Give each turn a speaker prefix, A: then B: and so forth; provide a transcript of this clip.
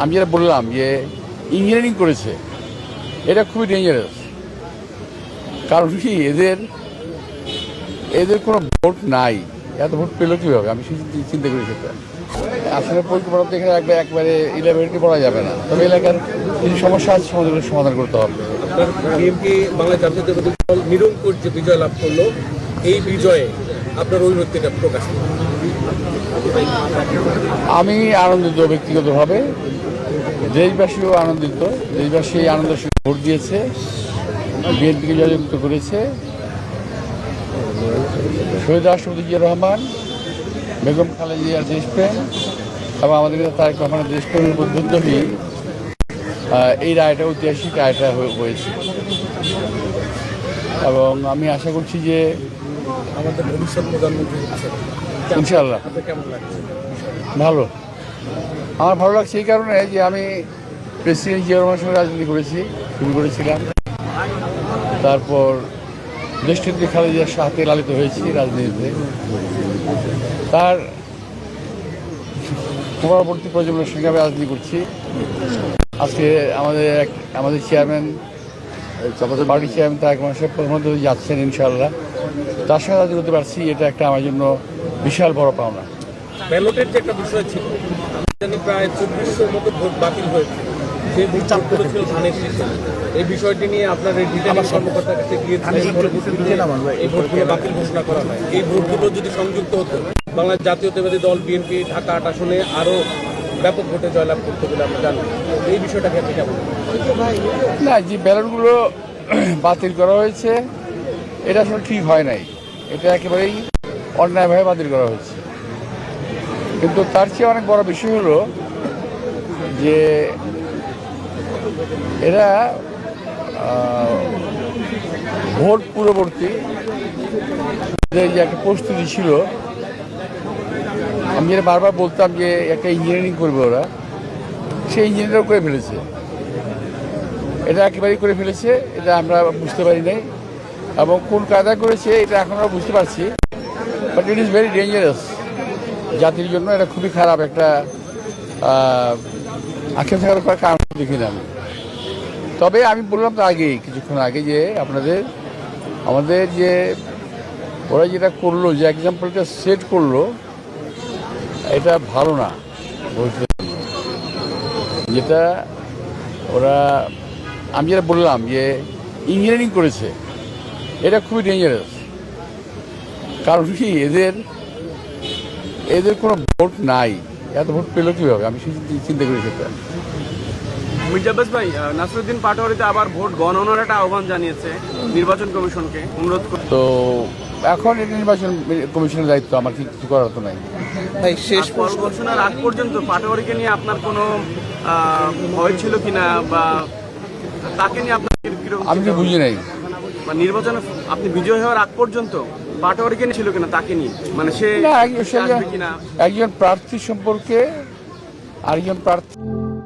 A: আমি যেটা বললাম যে ইঞ্জিনিয়ারিং করেছে, এটা খুবই ডেঞ্জারাস কারণ কি, এদের এদের কোনো ভোট নাই। এত ভোট পেল কীভাবে? আমি চিন্তা করি সেটা। আসলে পরিকল্পনা এখানে একবার একবারে ইলেভেনটি বলা যাবে না। তবে এলাকার কিছু সমস্যা আছে সমাধান সমাধান করতে হবে।
B: বিএনপি বাংলা জাতীয়তাবাদী দল নিরঙ্কুশ যে বিজয় লাভ করল, এই বিজয়ে আপনার অভিব্যক্তিটা প্রকাশ।
A: আমি আনন্দিত ব্যক্তিগতভাবে। দেশবাসীও আনন্দিত। দেশবাসী এই আনন্দের সঙ্গে ভোট দিয়েছে। বিএনপিকে জয়যুক্ত করেছে। শহীদ রাষ্ট্রপতি জিয়া রহমান, বেগম খালেদিয়ার দেশপ্রেম এবং আমাদের তারেক রহমানের দেশপ্রেমের উদ্বুদ্ধই এই রায়টা ঐতিহাসিক রায়টা হয়ে- হয়েছে। এবং আমি আশা করছি যে
B: আমাদের ভবিষ্যৎ প্রধানমন্ত্রী লাগছে?
A: ভালো। আমার ভালো লাগছে এই কারণে যে আমি প্রেসিডেন্ট জিয়া রহমানের সঙ্গে রাজনীতি করেছি শুরু করেছিলাম। তারপর দেশনেত্রী খালেদিয়ার সাথে লালিত হয়েছি রাজনীতিতে। তার পরবর্তী প্রজন্মের সঙ্গে আমি রাজনীতি করছি। আজকে আমাদের এক আমাদের চেয়ারম্যান আমাদের পার্টি চেয়ারম্যান তারেক মাসের প্রধানমন্ত্রী যাচ্ছেন ইনশাল্লাহ তার সঙ্গে রাজনীতি করতে পারছি এটা একটা আমার জন্য বিশাল বড় পাওনা।
B: ব্যালটের যে একটা বিষয় ছিল আমি জানি প্রায় চব্বিশশোর মতো ভোট বাতিল হয়েছে। সেই ভোটগুলো ছিল ধানের শীষে। এই বিষয়টি নিয়ে আপনার এই রিটার্নিং কর্মকর্তার কাছে গিয়েছিলেন পরবর্তীতে এই ভোটগুলো বাতিল ঘোষণা করা হয়। এই ভোটগুলো যদি সংযুক্ত হতো বাংলাদেশ জাতীয়তাবাদী দল বিএনপি ঢাকা আট আসনে আরও ব্যাপক ভোটে জয়লাভ করতে বলে আমরা জানি। এই বিষয়টাকে আপনি কেমন
A: না যে ব্যালটগুলো বাতিল করা হয়েছে এটা আসলে ঠিক হয় নাই। এটা একেবারেই অন্যায়ভাবে বাতিল করা হয়েছে। কিন্তু তার চেয়ে অনেক বড় বিষয় হলো যে এরা ভোট পূর্ববর্তী যে একটা প্রস্তুতি ছিল, আমি যেটা বারবার বলতাম যে একটা ইঞ্জিনিয়ারিং করবে ওরা, সেই ইঞ্জিনিয়ারও করে ফেলেছে। এটা একেবারেই করে ফেলেছে, এটা আমরা বুঝতে পারি নাই। এবং কোন কায়দা করেছে, এটা এখন আমরা বুঝতে পারছি। But it is very dangerous জাতির জন্য এটা খুবই খারাপ একটা আক্ষেপ থাকার কোনো কারণ দেখি না আমি। তবে আমি বললাম তো আগেই, কিছুক্ষণ আগে যে আপনাদের, আমাদের যে, ওরা যেটা করল, যে এক্সাম্পলটা সেট করল, এটা ভালো না। যেটা ওরা, আমি যেটা বললাম যে ইঞ্জিনিয়ারিং করেছে, এটা খুবই ডেঞ্জারাস কারণ কি এদের এদের কোনো ভোট নাই। এত ভোট পেল কীভাবে? আমি শুধু চিন্তা করি সেটা।
C: মির্জাবাস ভাই নাসরুদ্দিন পাটোয়ারিতে আবার ভোট গণনার একটা আহ্বান জানিয়েছে নির্বাচন কমিশনকে। অনুরোধ
A: তো এখন এটা নির্বাচন কমিশনের দায়িত্ব আমার কি কিছু করার তো নাই।
B: ভাই শেষ
C: ঘোষণার আগ পর্যন্ত পাটোয়ারিকে নিয়ে আপনার কোনো ভয় ছিল কিনা বা তাকে নিয়ে আপনার
A: আমি কি বুঝি নাই।
C: বা নির্বাচনে আপনি বিজয় হওয়ার আগ পর্যন্ত ছিল কিনা তাকে নিয়ে। মানে সে
A: একজন প্রার্থী সম্পর্কে আরেকজন প্রার্থী